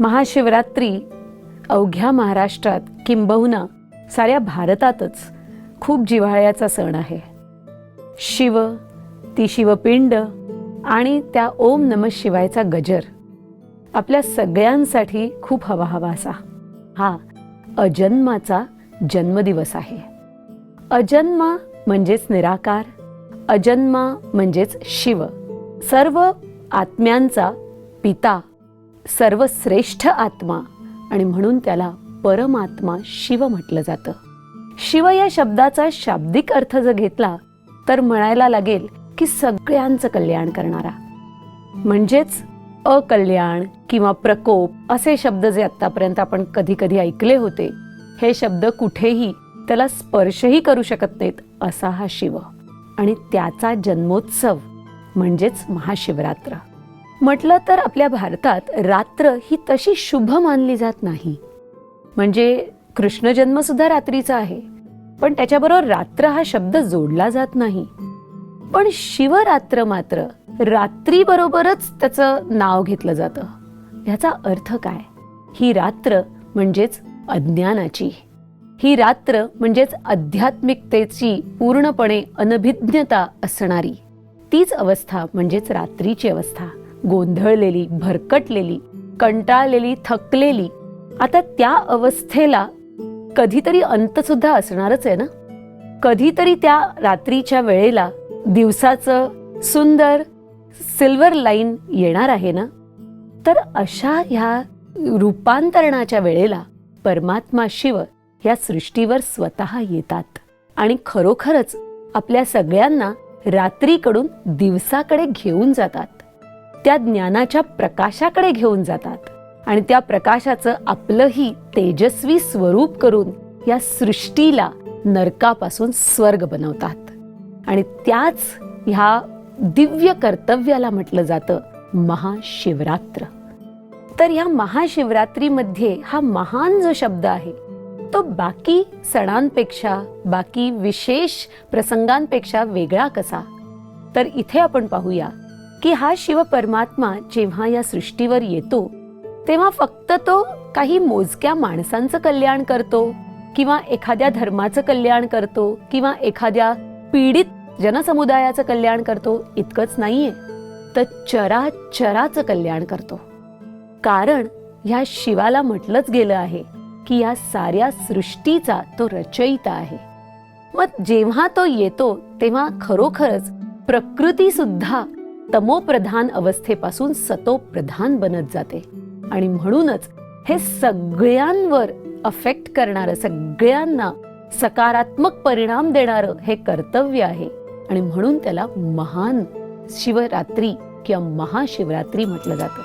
महाशिवरात्री अवघ्या महाराष्ट्रात किंबहुना साऱ्या भारतातच खूप जिव्हाळ्याचा सण आहे. शिव ती शिवपिंड आणि त्या ओम नम शिवायचा गजर आपल्या सगळ्यांसाठी खूप हवा हवा असा. हा अजन्माचा जन्मदिवस आहे. अजन्मा म्हणजेच निराकार अजन्मा म्हणजेच शिव. सर्व आत्म्यांचा पिता सर्वश्रेष्ठ आत्मा आणि म्हणून त्याला परमात्मा शिव म्हटलं जातं. शिव या शब्दाचा शाब्दिक अर्थ जर घेतला तर म्हणायला लागेल की सगळ्यांचं कल्याण करणारा. म्हणजेच अकल्याण किंवा प्रकोप असे शब्द जे आतापर्यंत आपण कधी कधी ऐकले होते हे शब्द कुठेही त्याला स्पर्शही करू शकत नाहीत असा हा शिव. आणि त्याचा जन्मोत्सव म्हणजेच महाशिवरात्र. म्हटलं तर आपल्या भारतात रात्र ही तशी शुभ मानली जात नाही. म्हणजे कृष्ण जन्मसुद्धा रात्रीचा आहे. पण त्याच्याबरोबर रात्र हा शब्द जोडला जात नाही. पण शिवरात्र मात्र रात्रीबरोबरच त्याचं नाव घेतलं जातं. ह्याचा अर्थ काय? ही रात्र म्हणजेच अज्ञानाची. ही रात्र म्हणजेच आध्यात्मिकतेची पूर्णपणे अनभिज्ञता असणारी. तीच अवस्था म्हणजेच रात्रीची अवस्था. गोंधळलेली भरकटलेली कंटाळलेली थकलेली आता त्या अवस्थेला कधीतरी अंतसुद्धा असणारच आहे ना? कधीतरी त्या रात्रीच्या वेळेला दिवसाचं सुंदर सिल्वर लाईन येणार आहे ना? तर अशा ह्या रूपांतरणाच्या वेळेला परमात्मा शिव या सृष्टीवर स्वतः येतात आणि खरोखरच आपल्या सगळ्यांना रात्रीकडून दिवसाकडे घेऊन जातात. त्या ज्ञानाच्या प्रकाशाकडे घेऊन जातात. आणि त्या प्रकाशाचं आपलंही तेजस्वी स्वरूप करून या सृष्टीला नरकापासून स्वर्ग बनवतात. आणि त्याच ह्या दिव्य कर्तव्याला म्हटलं जातं महाशिवरात्र. तर ह्या महाशिवरात्रीमध्ये हा महान जो शब्द आहे तो बाकी सणांपेक्षा बाकी विशेष प्रसंगांपेक्षा वेगळा कसा? तर इथे आपण पाहूया की हा शिव परमात्मा जेव्हा या सृष्टीवर येतो तेव्हा फक्त तो काही मोजक्या माणसांचं कल्याण करतो किंवा एखाद्या धर्माचं कल्याण करतो किंवा एखाद्या पीडित जनसमुदायाचं कल्याण करतो इतकंच नाहीये. तर चराचराचं कल्याण करतो. कारण ह्या शिवाला म्हटलंच गेलं आहे की या साऱ्या सृष्टीचा तो रचयिता आहे. मग जेव्हा तो येतो तेव्हा खरोखरच प्रकृती सुद्धा तमोप्रधान अवस्थेपासून सतोप्रधान बनत जाते. आणि म्हणूनच हे सगळ्यांवर अफेक्ट करणारं सगळ्यांना सकारात्मक परिणाम देणारं हे कर्तव्य आहे. आणि म्हणून त्याला महान शिवरात्री किंवा महाशिवरात्री म्हटलं जातं.